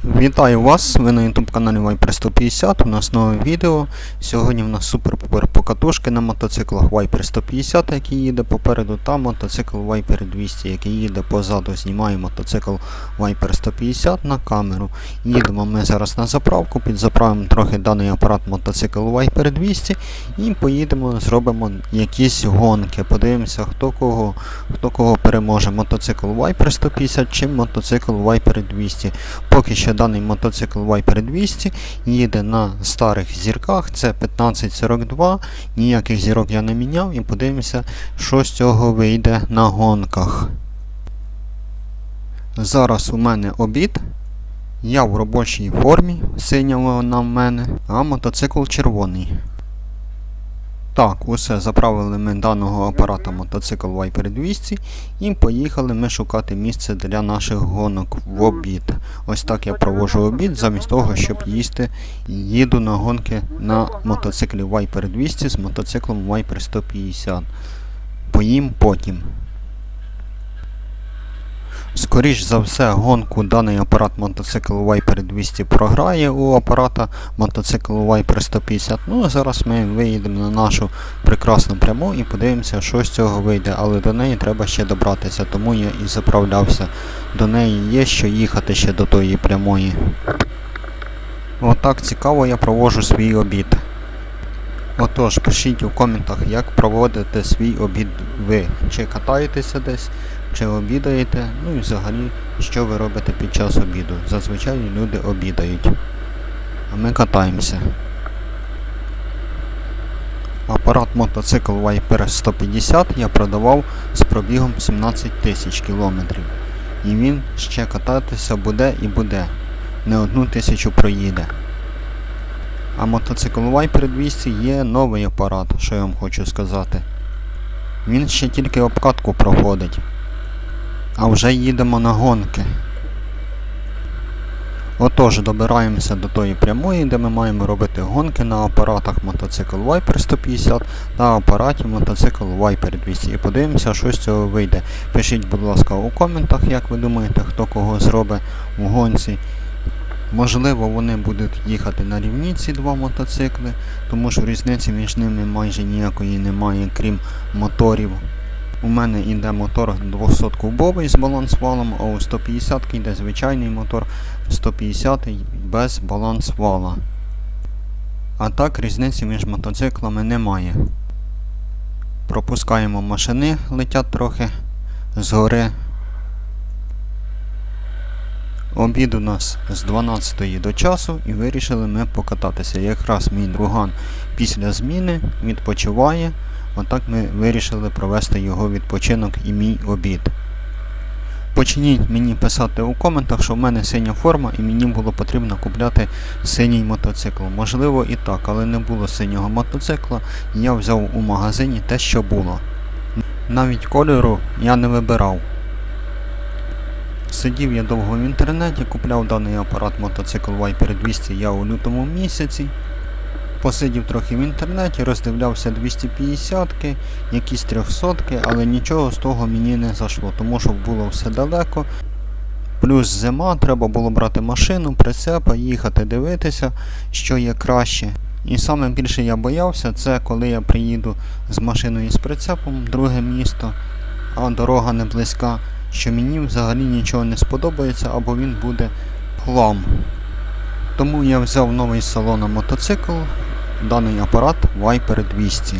Вітаю вас! Ви на YouTube каналі Viper 150. У нас нове відео. Сьогодні в нас супер-пупер покатушки на мотоциклах Viper 150, який їде попереду, та мотоцикл Viper 200, який їде позаду. Знімаю мотоцикл Viper 150 на камеру. Їдемо ми зараз на заправку, підзаправимо трохи даний апарат мотоцикл Viper 200 і поїдемо, зробимо якісь гонки. Подивимося, хто кого, хто кого переможе. Мотоцикл Viper 150 чи мотоцикл Viper 200. Поки що даний мотоцикл Viper 200 їде на старих зірках, це 1542, ніяких зірок я не міняв і подивимося, що з цього вийде на гонках. Зараз у мене обід. Я в робочій формі, синя вона в мене, а мотоцикл червоний. Так, усе, заправили ми даного апарата мотоцикл Viper 200 і поїхали ми шукати місце для наших гонок в обід. Ось так я провожу обід, замість того, щоб їсти, їду на гонки на мотоциклі Viper 200 з мотоциклом Viper 150. Поїм потім. Скоріш за все, гонку даний апарат мотоцикл Viper 200 програє у апарата мотоцикл Viper 150. Ну а зараз ми виїдемо на нашу прекрасну пряму і подивимося, що з цього вийде. Але до неї треба ще добратися, тому я і заправлявся. До неї є що їхати ще до тої прямої. Отак цікаво я проводжу свій обід. Отож, пишіть у коментах, як проводите свій обід ви. Чи катаєтеся десь, чи обідаєте, ну і взагалі, що ви робите під час обіду. Зазвичай люди обідають. А ми катаємося. Апарат мотоцикл Viper 150 я продавав з пробігом 17 тисяч кілометрів. І він ще кататися буде і буде. Не одну тисячу проїде. А мотоцикл Viper 200 є новий апарат, що я вам хочу сказати. Він ще тільки обкатку проходить. А вже їдемо на гонки. Отож, добираємося до тої прямої, де ми маємо робити гонки на апаратах мотоцикл Viper 150 та апараті мотоцикл Viper 200. І подивимося, що з цього вийде. Пишіть, будь ласка, у коментах, як ви думаєте, хто кого зробить у гонці. Можливо, вони будуть їхати на рівні ці два мотоцикли, тому що різниці між ними майже ніякої немає, крім моторів. У мене йде мотор 200 кубовий з балансвалом, а у 150 йде звичайний мотор 150 без балансвала. А так різниці між мотоциклами немає. Пропускаємо машини, летять трохи згори. Обід у нас з 12 до часу і вирішили ми покататися. Якраз мій друган після зміни відпочиває. Отак ми вирішили провести його відпочинок і мій обід. Почніть мені писати у коментах, що в мене синя форма і мені було потрібно купляти синій мотоцикл. Можливо і так, але не було синього мотоцикла, я взяв у магазині те, що було. Навіть кольору я не вибирав. Сидів я довго в інтернеті, купляв даний апарат мотоцикл Viper 200 я у лютому місяці. Посидів трохи в інтернеті, роздивлявся 250-ки, якісь 300-ки, але нічого з того мені не зайшло, тому що було все далеко. Плюс зима, треба було брати машину, прицепа, їхати дивитися, що є краще. І саме більше я боявся, це коли я приїду з машиною і з прицепом в друге місто, а дорога не близька, що мені взагалі нічого не сподобається або він буде хлам. Тому я взяв новий з салону мотоцикл, даний апарат Viper 200.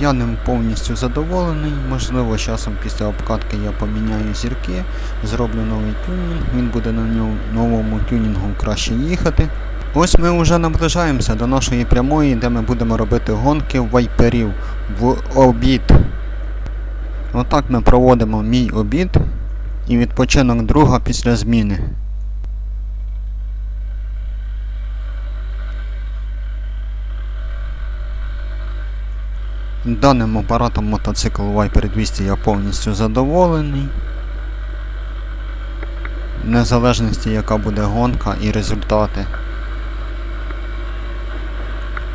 Я ним повністю задоволений, можливо, часом після обкатки я поміняю зірки, зроблю новий тюнінг, він буде на новому тюнінгу краще їхати. Ось ми вже наближаємося до нашої прямої, де ми будемо робити гонки вайперів в обід. Отак ми проводимо мій обід і відпочинок друга після зміни. Даним апаратом мотоцикл Viper 200 я повністю задоволений. В незалежності яка буде гонка і результати.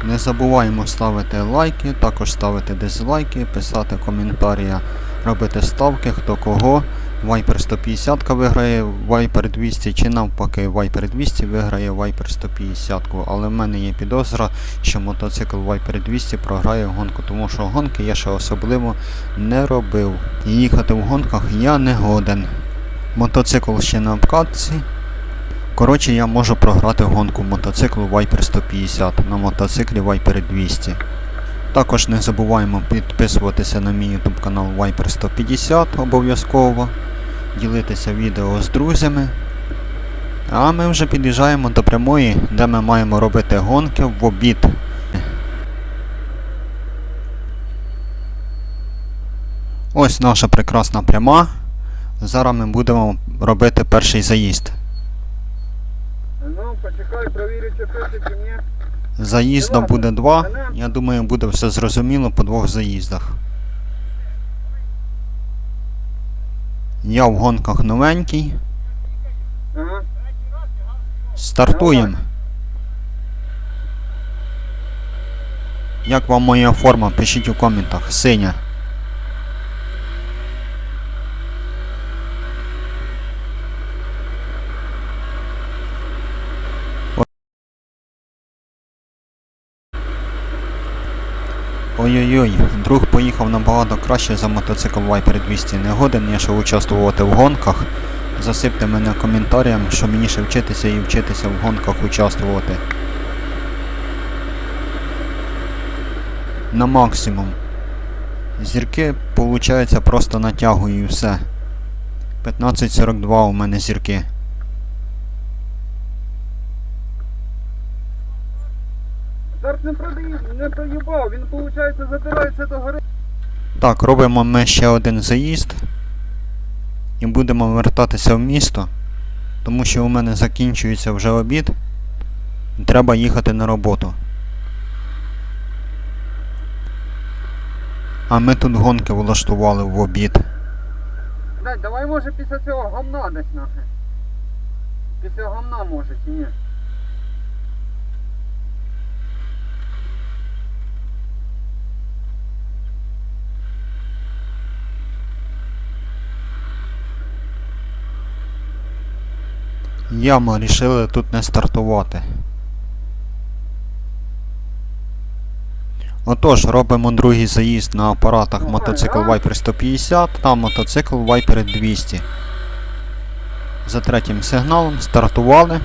Не забуваємо ставити лайки, також ставити дизлайки, писати коментарі, робити ставки, хто кого Viper 150 виграє Viper 200, чи навпаки Viper 200 виграє Viper 150. Але в мене є підозра, що мотоцикл Viper 200 програє гонку, тому що гонки я ще особливо не робив. І їхати в гонках я не годен. Мотоцикл ще на обкатці. Коротше, я можу програти гонку мотоциклу Viper 150 на мотоциклі Viper 200. Також не забуваємо підписуватися на мій YouTube канал Viper 150 обов'язково, ділитися відео з друзями. А ми вже під'їжджаємо до прямої, де ми маємо робити гонки в обід. Ось наша прекрасна пряма. Зараз ми будемо робити перший заїзд. Ну, почекай, провірю, чи пише, чи ні. Заїзда буде два. Я думаю, буде все зрозуміло по двох заїздах. Я в гонках новенький. Стартуємо. Як вам моя форма? Пишіть у коментах. Синя. Ой-ой-ой, друг поїхав набагато краще за мотоцикл Viper 200. Не годен я ще участвувати в гонках. Засипте мене коментарям, що мені ще вчитися і вчитися в гонках участвувати. На максимум. Зірки, виходить, просто натягую і все. 15.42 у мене зірки. Старт не продає, не проїбав, він, виходить, затирається до гори. Так, робимо ми ще один заїзд. І будемо вертатися в місто. Тому що у мене закінчується вже обід. І треба їхати на роботу. А ми тут гонки влаштували в обід. Давай може після цього гамна десь нахи. Після гамна може, чи ні? Яма рішили тут не стартувати. Отож, робимо другий заїзд на апаратах мотоцикл Viper 150 та мотоцикл Viper 200. За третім сигналом стартували.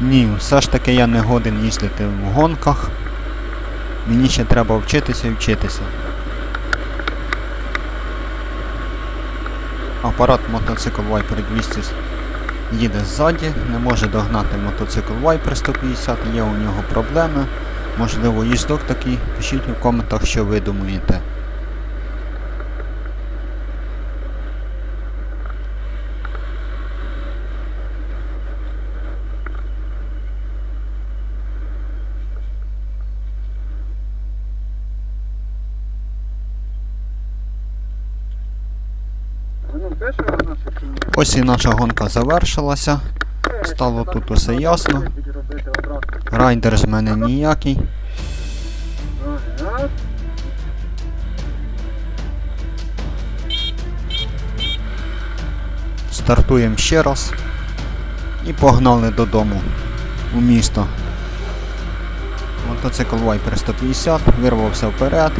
Ні, все ж таки я не годен їздити в гонках. Мені ще треба вчитися і вчитися. Апарат мотоцикл Viper 200 їде ззаді, не може догнати мотоцикл Viper 150, є у нього проблеми. Можливо, їздок такий. Пишіть у коментах, що ви думаєте. А Ну, пише вона, що чи ні? Ось і наша гонка завершилася. Стало тут усе ясно. Райдер з мене ніякий. Стартуємо ще раз. І погнали додому у місто. Мотоцикл Viper 150 вирвався вперед.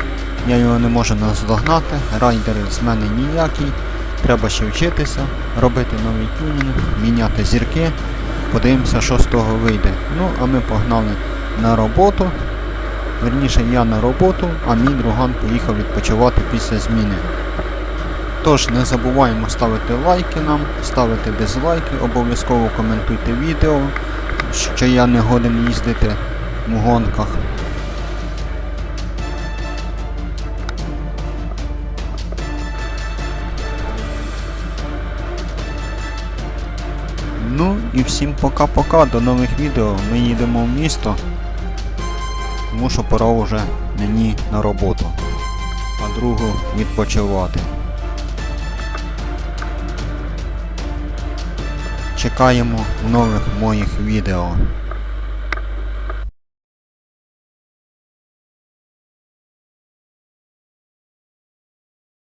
Я його не можу наздогнати. Райдер з мене ніякий. Треба ще вчитися, робити новий тюнінг, міняти зірки. Подивимося, що з того вийде. Ну, а ми погнали на роботу. Верніше я на роботу, а мій друган поїхав відпочивати після зміни. Тож не забуваємо ставити лайки нам, ставити дизлайки, обов'язково коментуйте відео, що я не годен їздити в гонках. І всім пока-пока, до нових відео. Ми їдемо в місто, тому що пора вже мені на роботу, а другу відпочивати. Чекаємо нових моїх відео.